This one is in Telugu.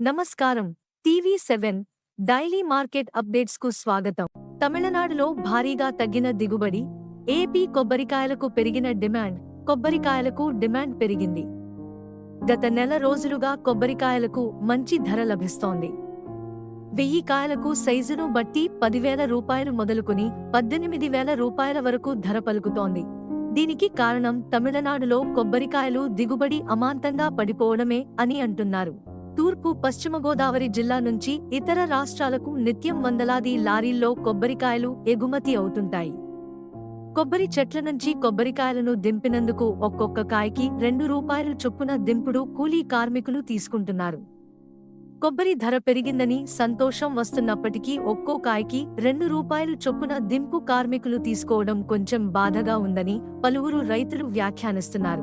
నమస్కారం. టీవీ సెవెన్ డైలీ మార్కెట్ అప్డేట్స్కు స్వాగతం. తమిళనాడులో భారీగా తగ్గిన దిగుబడి ఏపీ కొబ్బరికాయలకు పెరిగిన డిమాండ్ కొబ్బరికాయలకు డిమాండ్ పెరిగింది. గత నెల రోజులుగా కొబ్బరికాయలకు మంచి ధర లభిస్తోంది. వెయ్యి కాయలకు సైజును బట్టి పదివేల రూపాయలు మొదలుకుని పద్దెనిమిది వేల రూపాయల వరకు ధర పలుకుతోంది. దీనికి కారణం తమిళనాడులో కొబ్బరికాయలు దిగుబడి అమాంతంగా పడిపోవడమే అని అంటున్నారు. తూర్పు పశ్చిమ గోదావరి జిల్లా నుంచి ఇతర రాష్ట్రాలకు నిత్యం వందలాది లారీల్లో కొబ్బరికాయలు ఎగుమతి అవుతుంటాయి. కొబ్బరి చెట్ల నుంచి కొబ్బరికాయలను దింపినందుకు ఒక్కొక్క కాయకి రెండు రూపాయలు చొప్పున దింపుడు కూలీ కార్మికులు తీసుకుంటున్నారు. కొబ్బరి ధర పెరిగిందని సంతోషం వస్తున్నప్పటికీ ఒక్కో కాయకి రెండు రూపాయలు చొప్పున దింపు కార్మికులు తీసుకోవడం కొంచెం బాధగా ఉందని పలువురు రైతులు వ్యాఖ్యానిస్తున్నారు.